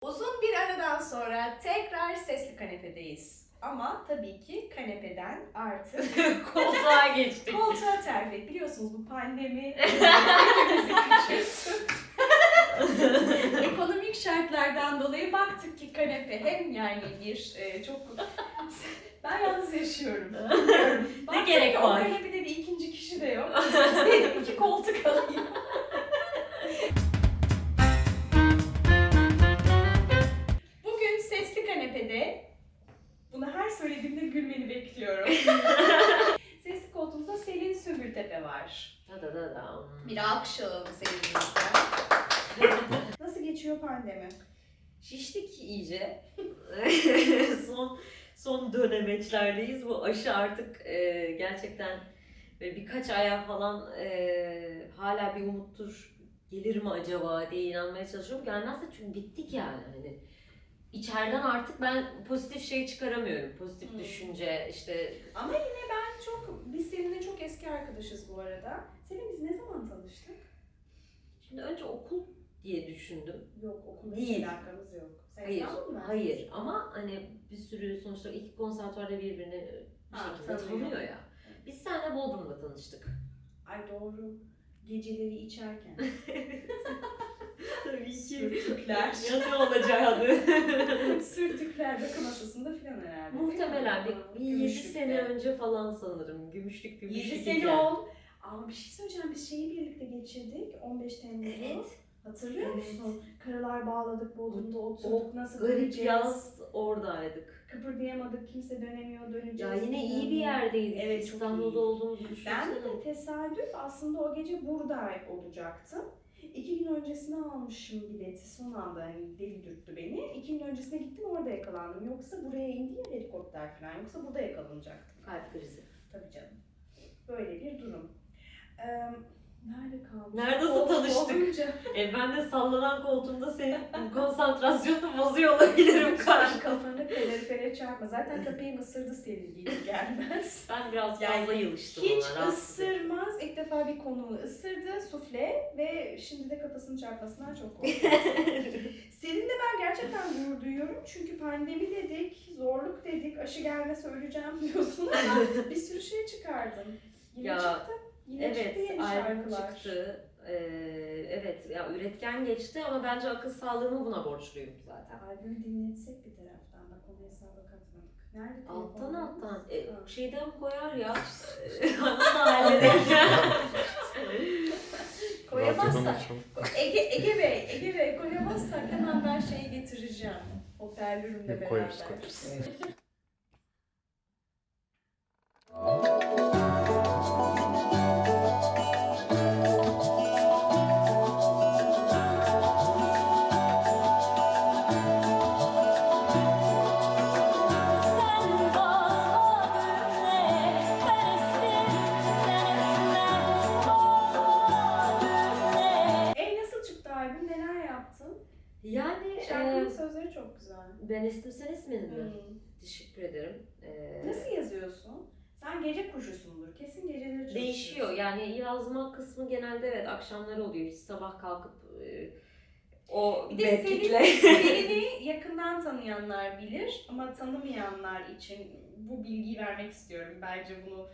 Uzun bir aradan sonra tekrar sesli kanepedeyiz. Ama tabii ki kanepeden artık Koltuğa geçtik. koltuğa terfi. Biliyorsunuz bu pandemi hepimizi küçülttü. Ekonomik şartlardan dolayı baktık ki kanepe hem yani bir e, çok... Ben yalnız yaşıyorum. Baktık gerek ki var? O kanepede bir ikinci kişi de yok. Benim iki koltuk alayım. Kanepede bunu her söylediğimde gülmeni bekliyorum. sesli koltuğumuzda Selin Sümbültepe var. Da da da da. Bir alkış alalım Selin'imizden. Nasıl geçiyor pandemi? Şiştik iyice. son son dönemeçlerdeyiz. Bu aşı artık e, gerçekten böyle birkaç aya falan e, hala bir umuttur. Gelir mi acaba diye inanmaya çalışıyorum. Gelmezse çünkü bittik yani. Hani içeriden artık ben pozitif şey çıkaramıyorum. Pozitif Hmm. düşünce işte Ama yine ben çok, biz seninle çok eski arkadaşız bu arada. Selin biz ne zaman tanıştık? şimdi önce okul diye düşündüm. Yok okulda Değil. alakamız yok. Sen Hayır, hayır ama hani bir sürü sonuçta iki konservatuarda birbirini bir Ha, şekilde tanıyor. tanıyor ya. Biz seninle Bodrum'da tanıştık. Ay doğru. Geceleri içerken. Tabii Sürtükler. Ya ne olacaktı? Sürtükler rakı masasında filan herhalde. Muhtemelen bir, bir 7 Gümüşlükte. sene önce falan sanırım. Gümüşlük gümüşlük. 7 sene oldu. Ama bir şey söyleyeceğim. Biz şeyi birlikte geçirdik. 15 Temmuz'u. Evet. Hatırlıyor Evet. musun? Karalar bağladık, Bodrum'da oturduk. Nasıl Garip yaz oradaydık. Kıpırdayamadık. Kimse dönemiyor, döneceğiz. Ya yine iyi bir yerdeydik. Evet, İstanbul'da iyi. olduğumuzu Ben düşünsene. de tesadüf aslında o gece burada olacaktım. İki gün öncesine almışım bileti. Son anda hani deli dürttü beni. İki gün öncesine gittim orada yakalandım. Yoksa buraya indi ya helikopter falan. Yoksa burada yakalanacaktım. Kalp krizi. Tabii canım. Böyle bir durum. Ee, nerede kaldık? Nerede tanıştık? E ben de sallanan koltuğumda senin konsantrasyonunu bozuyor olabilirim karşı. kafanı kalorifere çarpma. Zaten köpeğim ısırdı seni gelir gelmez. Ben biraz Yani fazla yılıştım Hiç ona. rahatsız ettim. ısırmaz. İlk defa bir konumu ısırdı, sufle ve şimdi de kafasını çarpmasından çok korkuyorum. Seninle ben gerçekten gurur duyuyorum. Çünkü pandemi dedik, zorluk dedik, aşı gelmese öleceğim diyorsun ama bir sürü şey çıkardın. Yine Ya, çıktı. Yine çıktı Evet, yeni albüm çıktı. Ee, evet, ya üretken geçti ama bence akıl sağlığımı buna borçluyum zaten. Albümü dinletsek bir taraftan. Bak onu hesaba katmadık. Nerede Alttan alttan. E, Ha. şeyden koyar ya. Koyamazsak, Ege, Ege Bey, Ege Bey koyamazsak hemen ben şeyi getireceğim. Hoparlörümle beraber. Koyarız, koyarız. Gece kuşusundur. Kesin geceleri çalışıyorsun. Değişiyor yani yazma kısmı genelde evet akşamları oluyor. Hiç sabah kalkıp e, o Bir de Selin'i yakından tanıyanlar bilir ama tanımayanlar için bu bilgiyi vermek istiyorum. Bence bunu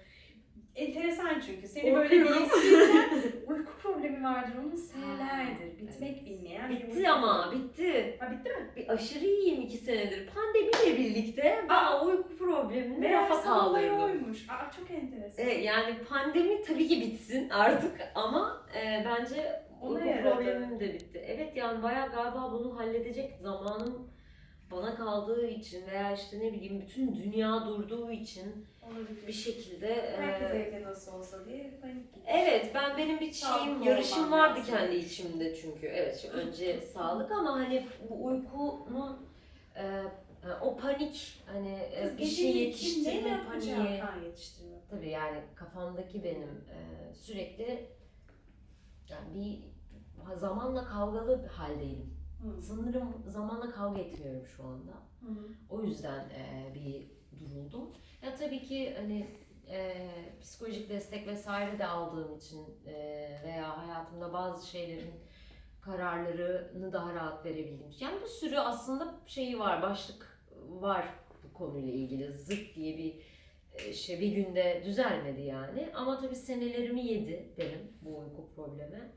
enteresan çünkü. Seni böyle Korkuyorum. birisinden uyku problemi vardır. Onun senelerdir. Bitmek evet. bilmeyen bir bitti uyku ama bitti. Ha bitti mi? Bir aşırı iyiyim iki senedir. Pandemiyle birlikte ben Aa. uyku problemini rafa kaldırdım. oymuş. Aa çok enteresan. E, yani pandemi tabii ki bitsin artık ama e, bence Ona uyku yaradı. problemim de bitti. Evet yani bayağı galiba bunu halledecek zamanım bana kaldığı için veya işte ne bileyim bütün dünya durduğu için Olabilir. bir şekilde e, Herkes evde nasıl olsa diye panik gibi. Evet ben benim bir şeyim Sağlıklı yarışım olman vardı lazım. kendi içimde çünkü. Evet şimdi önce sağlık ama hani bu uykunun e, e, o panik hani e, Kız bir şey ne yetiştirme yapacağım? paniği. Ha yetiştirme. Tabii yani kafamdaki benim e, sürekli yani bir zamanla kavgalı bir haldeyim. Hı. Sanırım zamanla kavga etmiyorum şu anda. Hı. O yüzden e, bir duruldum. Ya tabii ki hani e, psikolojik destek vesaire de aldığım için e, veya hayatımda bazı şeylerin kararlarını daha rahat verebildiğim. Yani bir sürü aslında şeyi var, başlık var bu konuyla ilgili. Zıt diye bir e, şey bir günde düzelmedi yani. Ama tabii senelerimi yedi derim bu uyku problemi.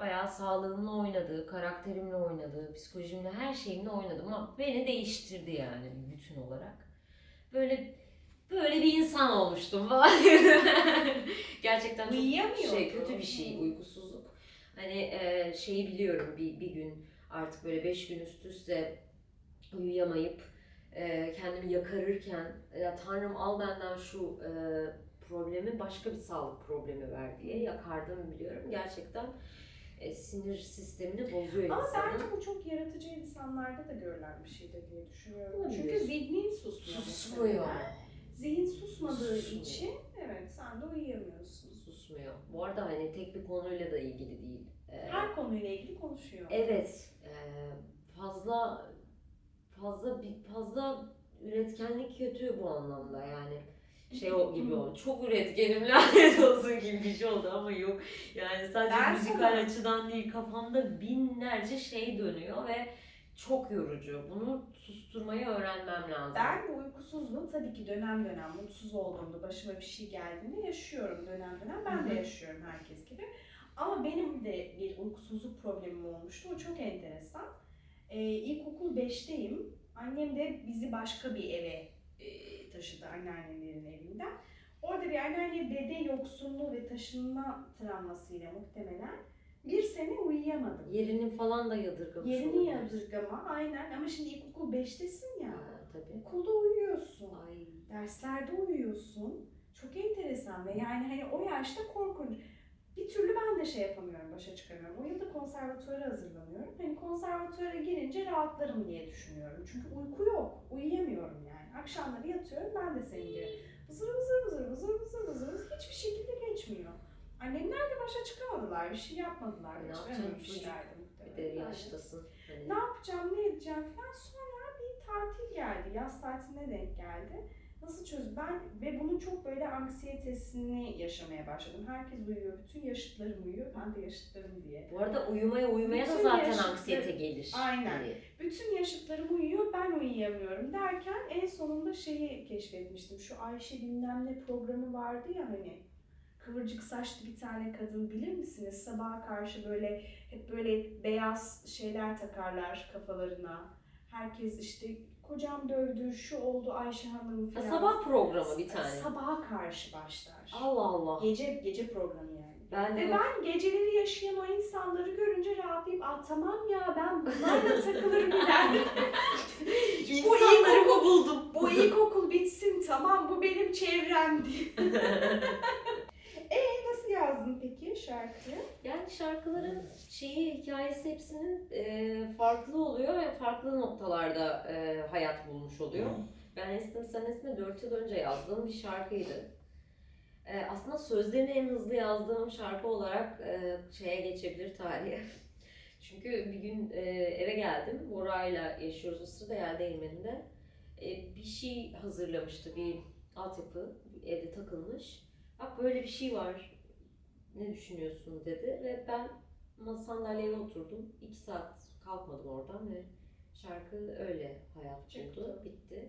Bayağı sağlığımla oynadı, karakterimle oynadı, psikolojimle her şeyimle oynadı ama beni değiştirdi yani bütün olarak. Böyle böyle bir insan olmuştum falan. Gerçekten çok şey kötü bir şey uykusuzluk. Hani e, şeyi biliyorum bir, bir gün artık böyle beş gün üst üste uyuyamayıp e, kendimi yakarırken ya Tanrım al benden şu e, problemi başka bir sağlık problemi ver diye yakardığımı biliyorum. Gerçekten e, sinir sistemini bozuyor Ama insanın. bence bu çok yaratıcı insanlarda da görülen bir şeydir diye düşünüyorum. Olabilir. Çünkü zihnin susmuyor. Susmuyor. mesela. Zihin susmadığı Susmuyor. için evet sen de uyuyamıyorsun. Susmuyor. Bu arada hani tek bir konuyla da ilgili değil. E, Her konuyla ilgili konuşuyor. Evet, e, fazla fazla bir fazla üretkenlik kötü bu anlamda yani şey o gibi oldu. Çok üretkenim lanet olsun gibi bir şey oldu ama yok. Yani sadece Ben müzikal sana- açıdan değil kafamda binlerce şey dönüyor ve çok yorucu. Bunu susturmayı öğrenmem lazım. Ben bu uykusuzluğu tabii ki dönem dönem mutsuz olduğumda, başıma bir şey geldiğinde yaşıyorum dönem dönem. Ben de yaşıyorum herkes gibi. Ama benim de bir uykusuzluk problemim olmuştu. O çok enteresan. Ee, ilkokul 5'teyim. Annem de bizi başka bir eve taşıdı anneannelerin evinden. Orada bir anneanne dede yoksunluğu ve taşınma travmasıyla muhtemelen bir sene uyuyamadım. Yerini falan da yadırgamış Yerini olabilir. yadırgama aynen ama şimdi ilkokul 5'tesin ya. Ha, tabii. Okulda uyuyorsun. Ay. Derslerde uyuyorsun. Çok enteresan ve yani hani o yaşta korkunç. Bir türlü ben de şey yapamıyorum, başa çıkamıyorum. O yılda konservatuvara hazırlanıyorum. Hani konservatuvara girince rahatlarım diye düşünüyorum. Çünkü uyku yok. Uyuyamıyorum yani. Akşamları yatıyorum ben de senin gibi. Vızır vızır vızır vızır vızır vızır vızır hiçbir şekilde geçmiyor. Annemler de başa çıkamadılar. Bir şey yapmadılar. Ne Becerememişlerdi Bir muhtemelen. de Yani yaştasın. Hani. ne yapacağım, ne edeceğim falan. Sonra bir tatil geldi. Yaz tatiline denk geldi. Nasıl çöz? Ben ve bunun çok böyle anksiyetesini yaşamaya başladım. Herkes uyuyor, bütün yaşıtlarım uyuyor. Ben de yaşıtlarım diye. Bu arada uyumaya uyumaya da Bütün zaten yaşlı- anksiyete gelir. Aynen. Hani Bütün yaşıtlarım uyuyor, ben uyuyamıyorum derken en sonunda şeyi keşfetmiştim. Şu Ayşe bilmem ne programı vardı ya hani. Kıvırcık saçlı bir tane kadın bilir misiniz? Sabaha karşı böyle hep böyle beyaz şeyler takarlar kafalarına. Herkes işte kocam dövdü, şu oldu Ayşe Hanım Ha, falan. sabah programı bir tane. Sabaha karşı başlar. Allah Allah. Gece gece programı yani. Ben Ve de ben geceleri yaşayan o insanları görünce rahatlayıp Aa, tamam ya ben bunlarla takılırım ileride. bu, insanlarımı ilkokul, buldum. bu ilkokul bitsin tamam bu benim çevrem diye. E yazdın peki şarkıyı? Yani şarkıların şeyi, hikayesi hepsinin e, farklı oluyor ve farklı noktalarda e, hayat bulmuş oluyor. Ben Estim Sen Esme 4 yıl önce yazdığım bir şarkıydı. E, aslında sözlerini en hızlı yazdığım şarkı olarak e, şeye geçebilir tarihe. Çünkü bir gün e, eve geldim. Bora'yla yaşıyoruz o sırada yer değirmeninde. E, bir şey hazırlamıştı. Bir altyapı evde takılmış. Bak böyle bir şey var. Ne düşünüyorsun dedi ve ben sandalyeye oturdum. İki saat kalkmadım oradan ve şarkı öyle hayat buldu. Çıktı. Bitti.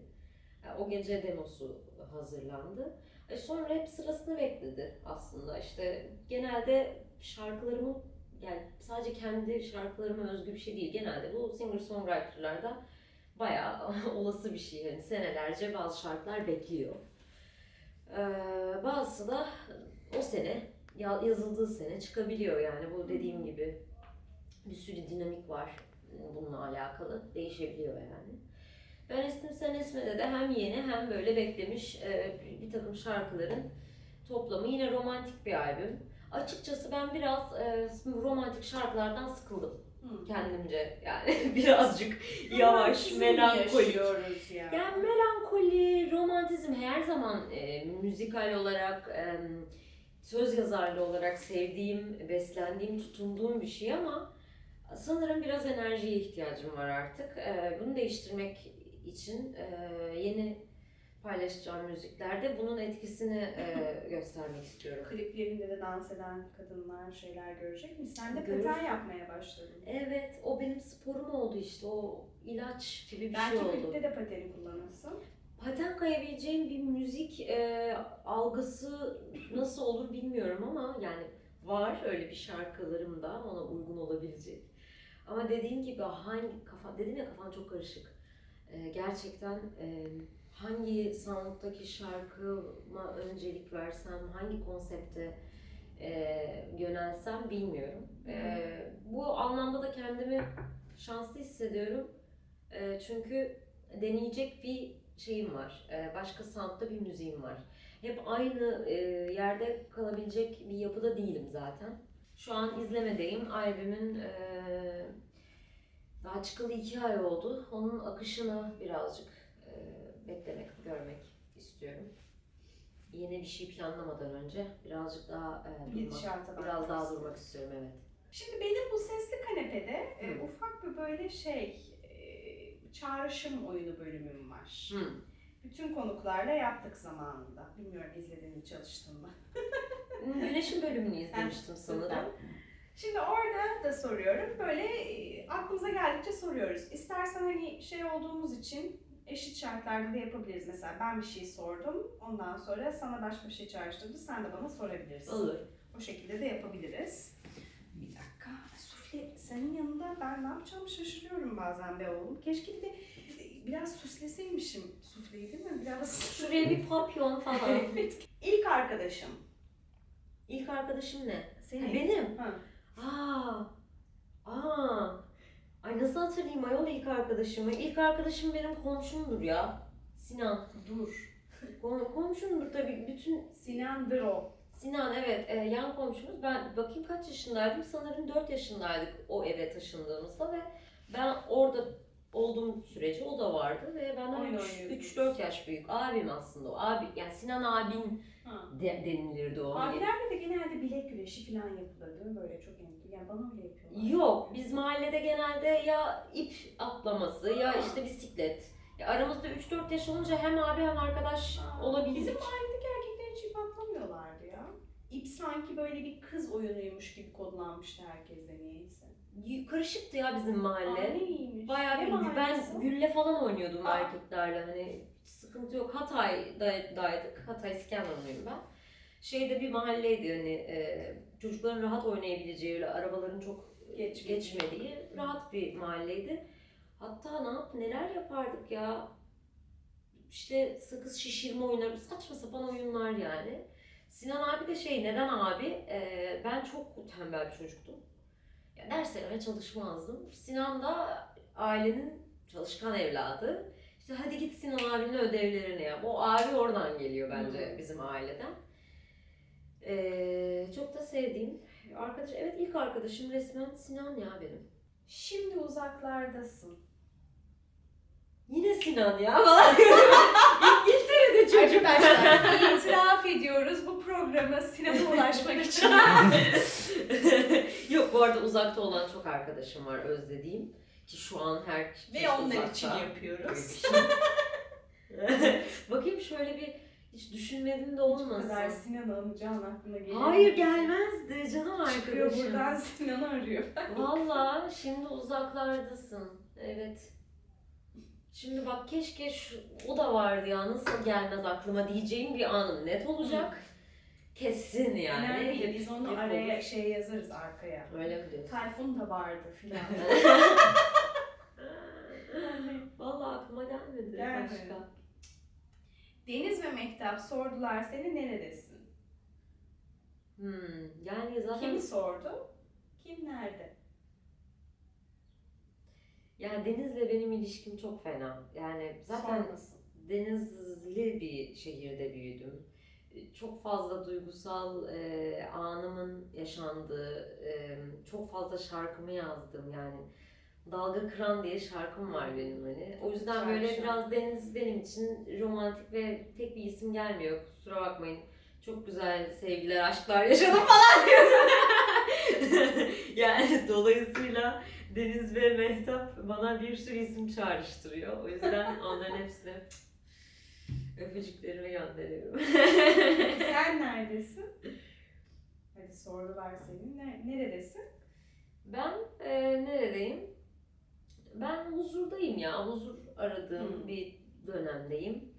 Yani o gece demosu hazırlandı. E sonra hep sırasını bekledi aslında. İşte genelde şarkılarımı yani sadece kendi şarkılarıma özgü bir şey değil. Genelde bu singer songwriterlarda bayağı olası bir şey. Yani senelerce bazı şarkılar bekliyor. Ee, bazısı da o sene yazıldığı sene çıkabiliyor yani bu dediğim gibi bir sürü dinamik var bununla alakalı değişebiliyor yani. Ben Estim Sen Esme'de de hem yeni hem böyle beklemiş e, bir takım şarkıların toplamı yine romantik bir albüm. Açıkçası ben biraz e, romantik şarkılardan sıkıldım kendimce yani birazcık yavaş, yaşıyoruz ya. Yani melankoli, romantizm her zaman e, müzikal olarak, e, söz yazarlı olarak sevdiğim, beslendiğim, tutunduğum bir şey ama sanırım biraz enerjiye ihtiyacım var artık. E, bunu değiştirmek için e, yeni paylaşacağım müziklerde bunun etkisini e, göstermek istiyorum. Kliplerinde de dans eden kadınlar şeyler görecek mi? Sen de paten yapmaya başladın. Evet, o benim sporum oldu işte. O ilaç gibi bir Belki şey oldu. klipte de pateni kullanırsın. Paten kayabileceğim bir müzik e, algısı nasıl olur bilmiyorum ama yani var öyle bir şarkılarım da ona uygun olabilecek. Ama dediğin gibi hangi kafa dedim ya kafam çok karışık. E, gerçekten e, hangi sound'daki şarkıma öncelik versem, hangi konsepte e, yönelsem bilmiyorum. E, bu anlamda da kendimi şanslı hissediyorum. E, çünkü deneyecek bir şeyim var. E, başka sound'da bir müziğim var. Hep aynı e, yerde kalabilecek bir yapıda değilim zaten. Şu an izlemedeyim. Albümün e, daha çıkalı iki ay oldu. Onun akışını birazcık beklemek, görmek istiyorum. Yeni bir şey planlamadan önce birazcık daha durmak, biraz daha durmak istiyorum evet. Şimdi benim bu sesli kanepede e, ufak bir böyle şey e, çağrışım oyunu bölümüm var. Hı. Bütün konuklarla yaptık zamanında. Bilmiyorum izledin mi çalıştın mı? Güneşin bölümünü izlemiştim sanırım. Şimdi orada da soruyorum. Böyle e, aklımıza geldikçe soruyoruz. İstersen hani şey olduğumuz için eşit şartlarda da yapabiliriz. Mesela ben bir şey sordum. Ondan sonra sana başka bir şey çağrıştırdı. Sen de bana sorabilirsin. Olur. O şekilde de yapabiliriz. Bir dakika. Sufle senin yanında ben ne yapacağımı şaşırıyorum bazen be oğlum. Keşke bir de biraz süsleseymişim sufleyi değil mi? Biraz. Şuraya bir papyon falan. evet. İlk arkadaşım. İlk arkadaşım ne? Senin. Benim. Ha. Aa. Aa. Ay nasıl hatırlayayım ayol ilk arkadaşımı? İlk arkadaşım benim komşumdur ya. Sinan. Dur. Kom- komşumdur tabii. Bütün Sinan'dır o. Sinan evet e, yan komşumuz. Ben bakayım kaç yaşındaydım? Sanırım 4 yaşındaydık o eve taşındığımızda ve ben orada olduğum sürece o da vardı ve benden Oyun oynuyordunuz. 3-4 yaş büyük. Abim aslında o. Abi yani Sinan abin Ha. de, denilirdi o. Abilerle de genelde bilek güreşi falan yapılır değil mi? Böyle çok enteresan. Yani bana öyle yapıyorlar. Yok, biz mahallede genelde ya ip atlaması ya işte bisiklet. Ya aramızda 3-4 yaş olunca hem abi hem arkadaş olabildik. Bizim mahalledeki erkekler hiç ip atlamıyorlardı ya. İp sanki böyle bir kız oyunuymuş gibi kodlanmıştı herkeste niyeyse. Karışıktı ya bizim mahalle. iyiymiş. Bayağı bir ben gülle falan oynuyordum Aa. erkeklerle hani sıkıntı yok. Hatay'daydık. Hatay İskenderunluyum ben. Şeyde bir mahalleydi hani e, çocukların rahat oynayabileceği arabaların çok Geç- geçmediği rahat bir mahalleydi. Hatta ne yap neler yapardık ya. İşte sakız şişirme oyunları, saçma sapan oyunlar yani. Sinan abi de şey, neden abi? Ee, ben çok tembel bir çocuktum. Ya derslerime çalışmazdım. Sinan da ailenin çalışkan evladı. İşte hadi git Sinan abinin ödevlerini yap. O abi oradan geliyor bence Hmm. bizim aileden. Ee, çok da sevdiğim arkadaş. Evet ilk arkadaşım resmen Sinan ya benim. Şimdi uzaklardasın. Yine Sinan ya falan. İngiltere'de çocuk. Arkadaşlar itiraf ediyoruz bu programa Sinan'a ulaşmak için. Yok bu arada uzakta olan çok arkadaşım var özlediğim. Ki şu an her Ve onlar için yapıyoruz. Bakayım şöyle bir hiç düşünmedim de Bu kadar olmasın. Sinan'ı anacağın aklına geliyor. Hayır gelmezdi canım Çıkıyor arkadaşım. buradan Sinan'ı arıyor. Valla şimdi uzaklardasın. Evet. Şimdi bak keşke şu, o da vardı ya nasıl gelmez aklıma diyeceğim bir anım net olacak. Kesin yani. Hep- Biz onu araya şey yazarız arkaya. Öyle mi diyorsun? Tayfun da vardı filan. Valla aklıma gelmedi Gelmedi. başka. Deniz ve Mehtap sordular seni neredesin? Hmm, yani zaten Kim sordu? Kim nerede? yani Deniz'le benim ilişkim çok fena. Yani zaten Sormasın. denizli bir şehirde büyüdüm. Çok fazla duygusal e, anımın yaşandığı, e, çok fazla şarkımı yazdım yani. Dalga Kıran diye şarkım var benim hani. O yüzden Güzel böyle şarkı. biraz deniz benim için romantik ve tek bir isim gelmiyor. Kusura bakmayın. Çok güzel sevgiler, aşklar yaşadım falan diyorum. yani dolayısıyla Deniz ve Mehtap bana bir sürü isim çağrıştırıyor. O yüzden onların hepsini Öpücüklerimi gönderiyorum. Sen neredesin? Hadi sordular seni. Ne- neredesin? ben e, neredeyim? Ben huzurdayım ya. Huzur aradığım Hı. bir dönemdeyim.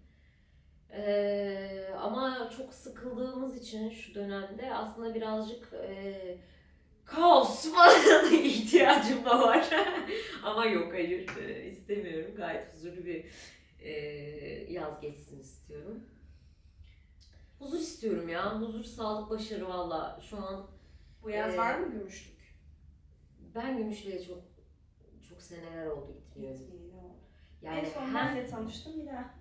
E, ama çok sıkıldığımız için şu dönemde aslında birazcık e, kaos falan ihtiyacım da var. ama yok hayır e, istemiyorum. Gayet huzurlu bir e, yaz geçsin istiyorum. Huzur istiyorum ya. Huzur, sağlık, başarı valla. Şu an Bu yaz Ee, var mı gümüşlük? ben Gümüşlü'ye çok çok seneler oldu gitmiyorum. Yani en son hem, benle tanıştım bir daha.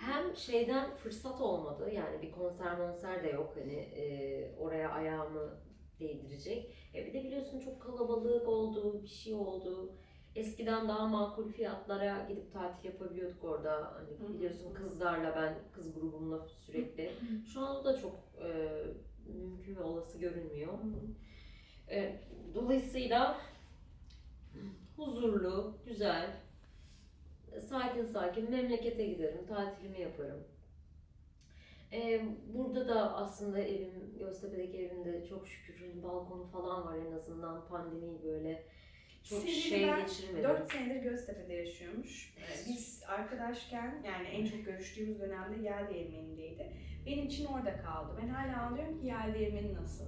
hem şeyden fırsat olmadı. Yani bir konser monser de yok. Hani e, oraya ayağımı değdirecek. E bir de biliyorsun çok kalabalık oldu, bir şey oldu. Eskiden daha makul fiyatlara gidip tatil yapabiliyorduk orada. Hani biliyorsun kızlarla ben kız grubumla sürekli. Şu an o da çok e, mümkün ve olası görünmüyor. E, dolayısıyla huzurlu, güzel, sakin sakin memlekete giderim, tatilimi yaparım. E, burada da aslında evim, Göztepe'deki evimde çok şükür hani balkonu falan var en azından pandemiyi böyle çok Sevgili şey ben geçirmedim. 4 senedir Göztepe'de yaşıyormuş. Ee, Biz arkadaşken yani en çok görüştüğümüz dönemde Yel Değirmeni'ndeydi. Benim için orada kaldı. Ben hala anlıyorum ki Yel Değirmeni nasıl?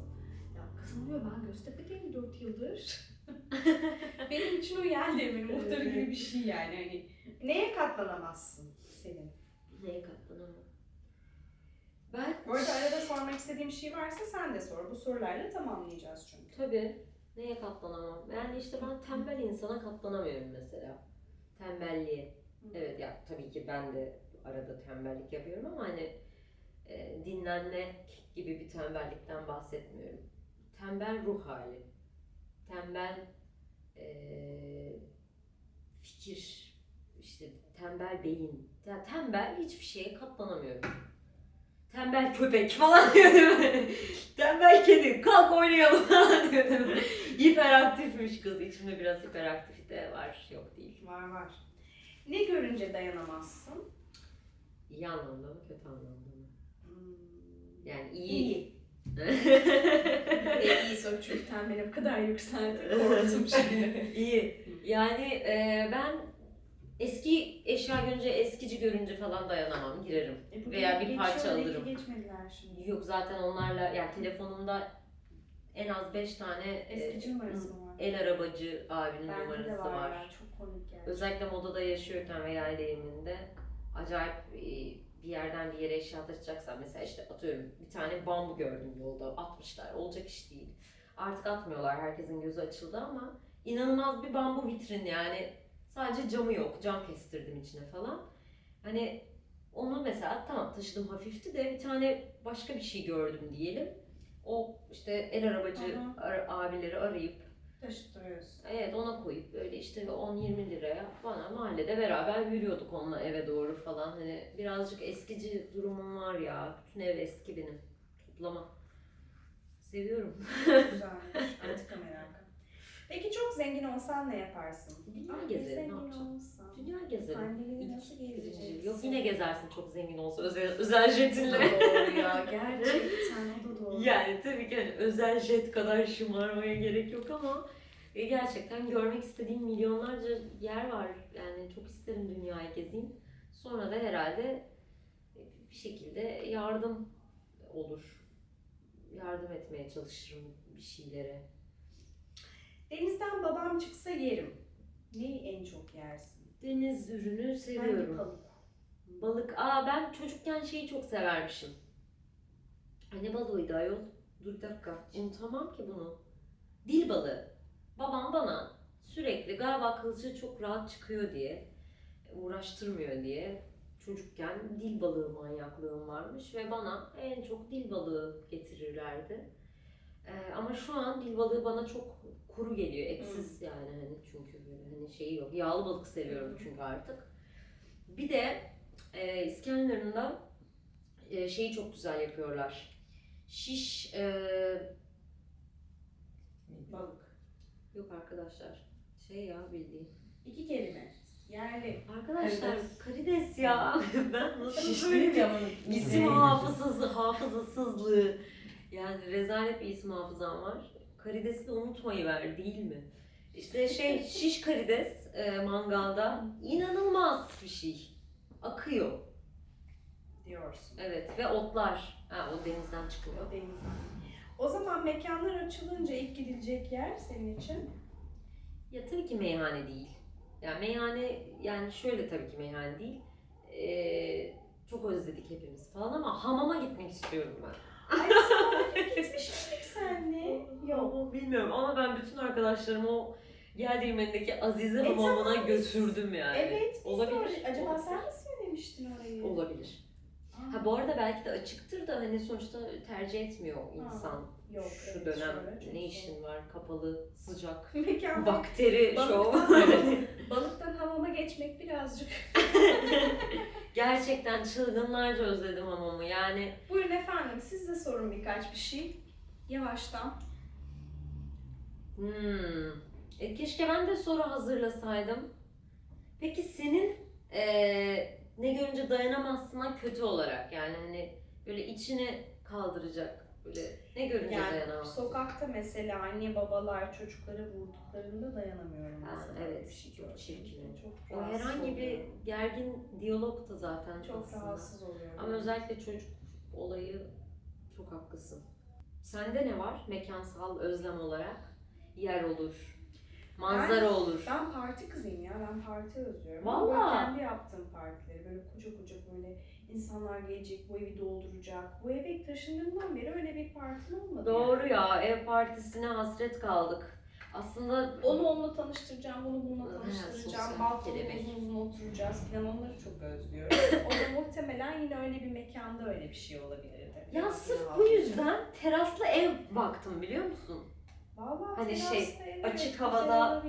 Ya kızım diyor ben Göztepe'deyim 4 yıldır. Benim için o Yel Değirmeni muhtarı gibi bir şey yani. Hani neye katlanamazsın senin? Neye katlanamam? Ben Bu arada arada sormak istediğim şey varsa sen de sor. Bu sorularla tamamlayacağız çünkü. Tabii. Neye katlanamam? Yani işte ben tembel insana katlanamıyorum mesela. Tembelliğe. Evet ya tabii ki ben de arada tembellik yapıyorum ama hani e, dinlenmek gibi bir tembellikten bahsetmiyorum. Tembel ruh hali. Tembel e, fikir. işte tembel beyin. Ya tembel hiçbir şeye katlanamıyorum. Tembel köpek falan diyordum. tembel kedi kalk oynayalım falan diyordum. Hiperaktifmiş kız. İçimde biraz hiperaktivite var. Yok değil. Var var. Ne görünce dayanamazsın? İyi anlamda mı kötü anlamda mı? Hmm. Yani iyi. En iyi soru çünkü tembele bu kadar yükseldi. Korktum şimdi. iyi. Yani e, ben eski eşya görünce, eskici görünce falan dayanamam. Girerim. E, Veya bir geçiyor, parça belki alırım. geçmediler şimdi. Yok zaten onlarla yani telefonumda en az 5 tane e, Eskici numarası mı var? el arabacı abinin Bende numarası de var. var, ya çok komik yani. Özellikle modada yaşıyorken veya eğiliminde acayip e, bir yerden bir yere eşya taşıyacaksan mesela işte atıyorum bir tane bambu gördüm yolda atmışlar olacak iş değil. Artık atmıyorlar herkesin gözü açıldı ama inanılmaz bir bambu vitrin yani sadece camı yok cam kestirdim içine falan. Hani onu mesela tamam taşıdım hafifti de bir tane başka bir şey gördüm diyelim. O işte el arabacı Aha. ar- abileri arayıp Taşıtırıyorsun. Evet ona koyup böyle işte 10-20 liraya bana mahallede beraber yürüyorduk onunla eve doğru falan. Hani birazcık eskici durumum var ya. Bütün ev eski benim. Toplama. Seviyorum. Güzelmiş. Antika merakı. Peki çok zengin olsan ne yaparsın? Dünya Ay, gezerim, ne yapacağım? olsan. Dünya gezerim. İlk nasıl gezeceksin? Yok yine gezersin çok zengin olsa özel, özel jetinle. doğru ya. Gerçekten o da doğru. Yani tabii ki hani özel jet kadar şımarmaya gerek yok ama e, gerçekten görmek istediğim milyonlarca yer var. Yani çok isterim dünyayı gezeyim. Sonra da herhalde e, bir şekilde yardım olur. Yardım etmeye çalışırım bir şeylere. Denizden babam çıksa yerim. Neyi en çok yersin? Deniz ürünü Hangi seviyorum. balık? Balık. Aa ben çocukken şeyi çok severmişim. Ay ne balığıydı ayol? Dur bir dakika. Unutamam ki bunu. Dil balığı. Babam bana sürekli galiba kılçığı çok rahat çıkıyor diye, uğraştırmıyor diye çocukken dil balığı manyaklığım varmış ve bana en çok dil balığı getirirlerdi. Ee, ama şu an dil balığı bana çok kuru geliyor, etsiz yani hani çünkü böyle hani şeyi yok. Yağlı balık seviyorum çünkü artık. Bir de e, İskenderun'da e, şeyi çok güzel yapıyorlar. Şiş e, Balık. yok arkadaşlar. Şey ya bildiğin. İki kelime. Yerli. Arkadaşlar Karides. karides ya. ben nasıl Şişli böyle bir yamanın isim hafızası, hafızasızlığı. Yani rezalet bir isim hafızam var. Karidesi de unutmayı ver değil mi? İşte şey şiş karides e, mangalda inanılmaz bir şey. Akıyor. diyorsun. Evet ve otlar. Ha, o denizden çıkıyor. O denizden. O zaman mekanlar açılınca ilk gidilecek yer senin için? Ya tabii ki meyhane değil. Yani meyhane yani şöyle tabii ki meyhane değil. Ee, çok özledik hepimiz falan ama hamama gitmek istiyorum ben. Ay gitmiş miydik senle? Yok. Bilmiyorum ama ben bütün arkadaşlarımı o Geldiğimendeki Azize E, tamam. götürdüm yani. Evet, biz Olabilir. oraya- Acaba Olabilir. sen mi söylemiştin orayı? Olabilir. Ha bu arada belki de açıktır da hani sonuçta tercih etmiyor insan. Yok, Şu evet, dönem ne zor. işin var kapalı sıcak Mekan bakteri şov. balıktan, hamama geçmek birazcık. Gerçekten çılgınlarca özledim hamamı yani. Buyurun efendim siz de sorun birkaç bir şey. Yavaştan. Hmm. E, keşke ben de soru hazırlasaydım. Peki senin eee, ne görünce dayanamazsına kötü olarak yani hani böyle içine kaldıracak böyle ne görünce Yani dayanamazsın? sokakta mesela anne babalar çocukları vurduklarında dayanamıyorum Ha, mesela. evet, Bir şey çok çirkin. Çok O herhangi bir gergin diyalog da zaten çok aslında. rahatsız oluyorum. Ama özellikle çocuk olayı çok haklısın. Sende ne var mekansal özlem olarak? Yer olur, manzara Ben- olur. Ben parti kızıyım ya. Ben parti özlüyorum. Böyle kendi yaptığım partileri. Böyle koca koca böyle insanlar gelecek, bu evi dolduracak. Bu eve taşındığımdan beri öyle bir partim olmadı. Doğru yani. ya ev partisine hasret kaldık. Aslında Onu onunla tanıştıracağım, bunu bununla tanıştıracağım. Balkonda uzun uzun oturacağız falan onları çok özlüyorum. o da muhtemelen yine öyle bir mekanda öyle bir şey olabilirdi. ya sırf bu yüzden teraslı ev baktım biliyor musun? Vallahi Hani şey, açık havada-.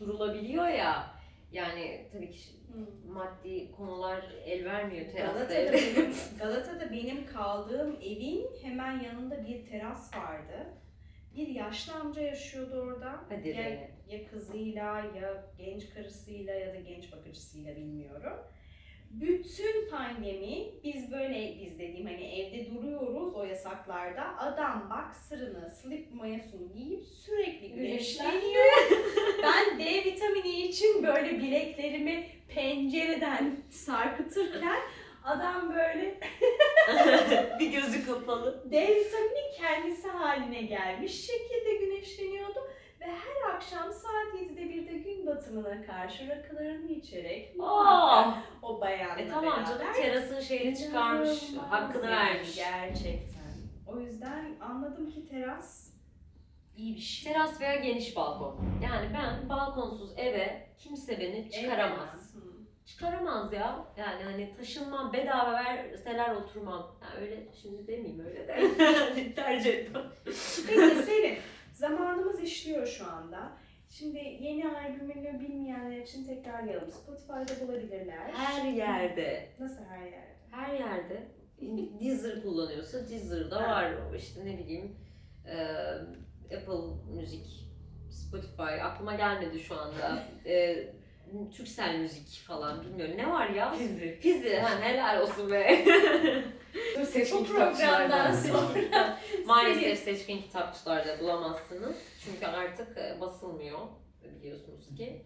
Durulabiliyor ya. Yani tabii ki Hı. maddi konular el vermiyor terasta Galata'da benim, Galata'da benim kaldığım evin hemen yanında bir teras vardı. Bir yaşlı amca yaşıyordu orada. Hadi ya, be. ya kızıyla ya genç karısıyla ya da genç bakıcısıyla bilmiyorum. Bütün pandemi biz böyle biz dediğim hani evde duruyoruz o yasaklarda. Adam baksırını, slip mayasını giyip sürekli güneşleniyor. ben D vitamini için böyle bileklerimi pencereden sarkıtırken adam böyle bir gözü kapalı. D vitamini kendisi haline gelmiş şekilde güneşleniyordu. Ve her akşam saat 7'de bir de gün batımına karşı rakılarını içerek Aa! o bayanla E tamam canım beraber terasın şeyini çıkarmış, İnanılmaz hakkını yani, vermiş. Gerçekten. O yüzden anladım ki teras iyi bir şey. Teras veya geniş balkon. Yani ben balkonsuz eve kimse beni çıkaramaz. Hı. Çıkaramaz ya. Yani hani taşınmam, bedava verseler oturmam. Yani öyle şimdi demeyeyim öyle de. Tercih etmem. Peki Selin, zamanımız işliyor şu anda. Şimdi yeni albümünü bilmeyenler için tekrarlayalım. Spotify'da bulabilirler. Her yerde. Nasıl her yerde? Her yerde. Deezer kullanıyorsa Deezer'da var. İşte ne bileyim e, Apple Müzik, Spotify aklıma gelmedi şu anda. E, Türksel Müzik falan bilmiyorum. Ne var ya? Fizi. Fizi. Ha, helal olsun be. Seçkin Bu programdan sonra Maalesef seçkin kitapçılarda bulamazsınız. Çünkü artık e, basılmıyor biliyorsunuz ki.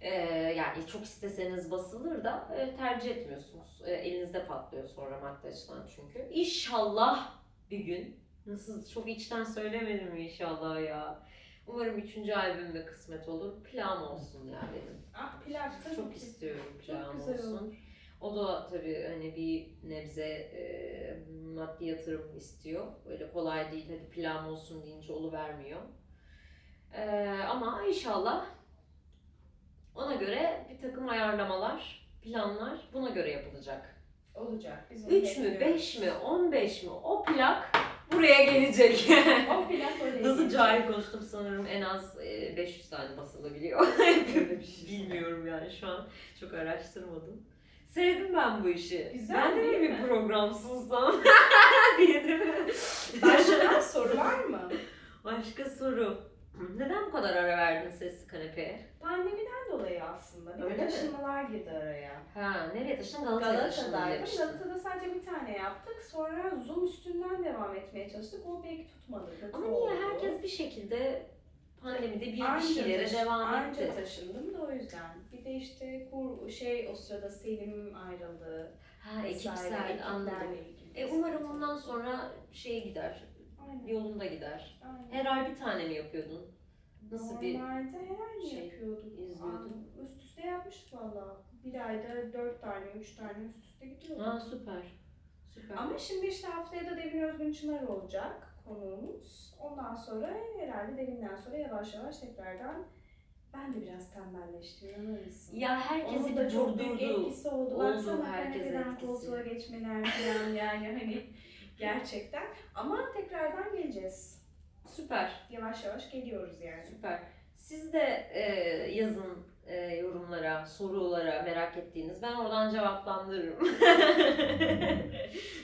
E, yani çok isteseniz basılır da e, tercih etmiyorsunuz. E, elinizde patlıyor sonra madde açıdan çünkü. İnşallah bir gün, nasıl çok içten söylemedim inşallah ya. Umarım üçüncü albüm de kısmet olur. Plan olsun ya benim. Ah tabii Çok istiyorum Çok plan güzel olsun. O da tabii hani bir nebze e, maddi yatırım istiyor. Böyle kolay değil. Hadi plan olsun deyince vermiyor. E, ama inşallah ona göre bir takım ayarlamalar, planlar buna göre yapılacak. Olacak. Biz onu 3 mü, bekliyoruz. 5 mi, 15 mi o plak buraya gelecek. O plak oraya Nasıl gelecek. cahil konuştum sanırım en az e, 500 tane basılabiliyor. Öyle şey. Bilmiyorum yani şu an çok araştırmadım. Sevdim ben bu işi. Güzel ben de mi bir program sunsam diye değil mi? Başka soru var mı? Başka soru. Neden bu kadar ara verdin sesli kanepeye? Pandemiden dolayı aslında. Bir Öyle taşınmalar girdi araya. Ha nereye taşındın? Galata'ya taşındın Galata'daydım. demiştin. Galata'da sadece bir tane yaptık. Sonra Zoom üstünden devam etmeye çalıştık. O pek tutmadı. kötü Ama niye oldu. herkes bir şekilde pandemide bir, bir Anca şeylere taşı- devam anca etti? taşındım da o yüzden. Bir de işte kur, şey o sırada Selim ayrıldı. Ha ekipsel anladım. E umarım ondan sonra şey gider, Aynen. yolunda gider. aynen. Her ay bir tane mi yapıyordun? Nasıl bir Normalde her ay şey yapıyorduk. izliyordun? Aa, Üst üste yapmıştık valla. Bir ayda dört tane, üç tane üst üste gidiyordu. Aa süper. Süper. Ama şimdi işte haftaya da Devin Özgün Çınar olacak konuğumuz. Ondan sonra herhalde Devin'den sonra yavaş yavaş tekrardan ben de biraz tembelleştim inanır mısın? ya herkesi Onun da çok büyük etkisi oldu. Oldu, Baksana herkese kanepeden etkisi. koltuğa geçmeler falan yani hani gerçekten. Ama tekrardan geleceğiz. Süper. Yavaş yavaş geliyoruz yani. Süper. Siz de e, yazın e, yorumlara, sorulara merak ettiğiniz. Ben oradan cevaplandırırım.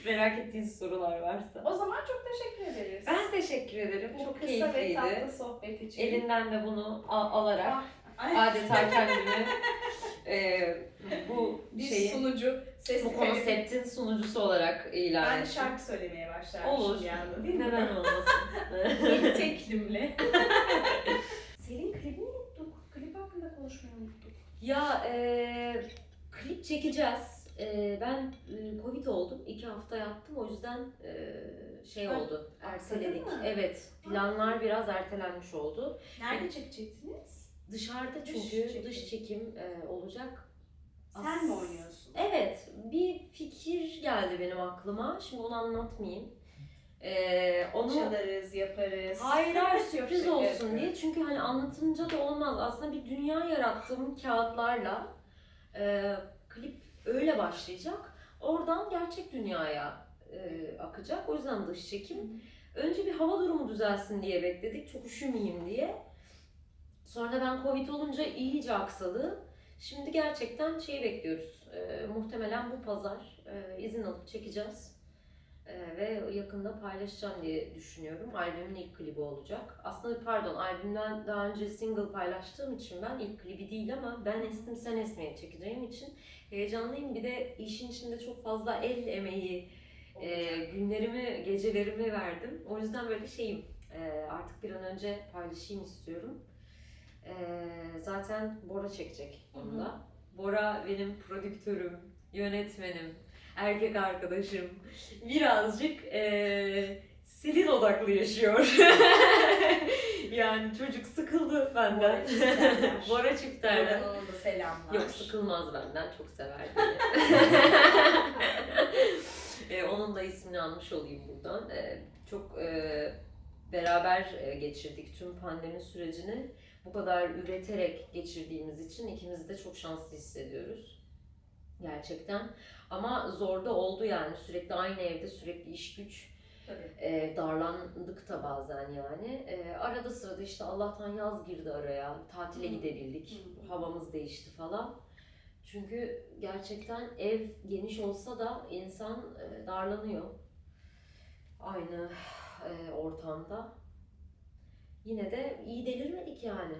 merak ettiğiniz sorular varsa. O zaman çok teşekkür ederiz. Ben teşekkür ederim. Bu Çok kısa ve keyifliydi. tatlı sohbet için. Elinden de bunu a- alarak Ah, ay, adeta kendimi e, bu bir şeyin, sunucu sesli bu konseptin sunucusu olarak ilan Ben ettim. şarkı söylemeye başlarmışım Olur. bir anda değil mi? Neden olmasın? Tek teklimle. Ya e, klip çekeceğiz. E, ben e, Covid oldum. iki hafta yattım. O yüzden e, şey Ha, oldu. Erteledik. mı? Evet. Planlar biraz ertelenmiş oldu. Nerede çekecektiniz? Dışarıda Dış çünkü çekim. dış çekim e, olacak. Sen As- mi oynuyorsun? Evet. Bir fikir geldi benim aklıma. Şimdi onu anlatmayayım. E, onu Çalarız, yaparız. Hayır hayır sürpriz olsun diye. Çünkü hani anlatınca da olmaz. Aslında bir dünya yarattığım kağıtlarla e, klip öyle başlayacak. Oradan gerçek dünyaya e, akacak. O yüzden dış çekim. Önce bir hava durumu düzelsin diye bekledik. Çok üşümeyeyim diye. Sonra da ben Covid olunca iyice aksadı. Şimdi gerçekten şeyi bekliyoruz. E, muhtemelen bu pazar e, izin alıp çekeceğiz. E, ve yakında paylaşacağım diye düşünüyorum. Albümün ilk klibi olacak. Aslında pardon albümden daha önce single paylaştığım için ben ilk klibi değil ama ben estim sen esmeye çekeceğim için heyecanlıyım. Bir de işin içinde çok fazla el emeği, e, günlerimi, gecelerimi verdim. O yüzden böyle şeyim. e, artık bir an önce paylaşayım istiyorum. E, zaten Bora çekecek onu da. Bora benim prodüktörüm, yönetmenim, erkek arkadaşım. Birazcık e, Selin odaklı yaşıyor. yani çocuk sıkıldı benden. Bora çifterler. Bora çifterler. Buradan da selamlar. Yok sıkılmaz benden çok sever beni. e, onun da ismini almış olayım buradan. E, çok e, beraber e, geçirdik tüm pandemi sürecini. Bu kadar üreterek geçirdiğimiz için ikimiz de çok şanslı hissediyoruz. Gerçekten. Ama zor da oldu yani sürekli aynı evde sürekli iş güç. Tabii. E, darlandık da bazen yani. E, arada sırada işte Allah'tan yaz girdi araya. Tatile Hı. gidebildik. Hı. Havamız değişti falan. Çünkü gerçekten ev geniş olsa da insan e, darlanıyor. Aynı e, ortamda. Yine de iyi delirmedik yani.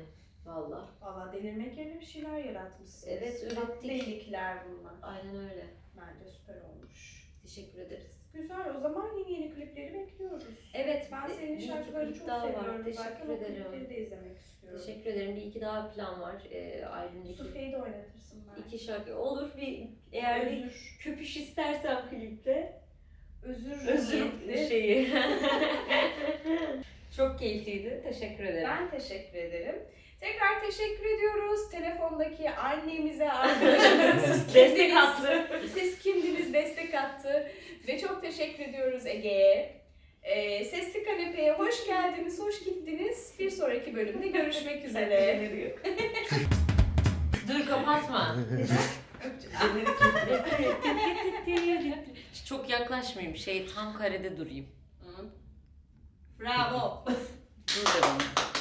Valla. Valla delirmek yerine bir şeyler yaratmışsınız. Evet, Tatlı ürettik. Delilikler bunlar. Aynen öyle. Bence süper olmuş. Teşekkür ederiz. Güzel. O zaman yeni yeni klipleri bekliyoruz. Evet. Ben bir- senin bir şarkılarını çok daha var. seviyorum. Teşekkür Zaten o ederim. klipleri de izlemek istiyorum. Teşekkür ederim. Bir iki daha plan var. E, albümdeki Sufe'yi de oynatırsın ben. iki şarkı. Olur bir eğer bir Özür. köpüş istersen klipte Özür. özür şeyi. Çok keyifliydi. Teşekkür ederim. Ben teşekkür ederim. Tekrar teşekkür ediyoruz. Telefondaki annemize, arkadaşımıza siz Destek attı. Siz kimdiniz destek attı. Ve çok teşekkür ediyoruz Ege'ye. Ee, Sesli Kanepe'ye hoş geldiniz, hoş gittiniz. Bir sonraki bölümde görüşmek üzere. Dur kapatma. Çok yaklaşmayayım. Şey tam karede durayım. Bravo. Dur da bana.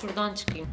Şuradan çıkayım.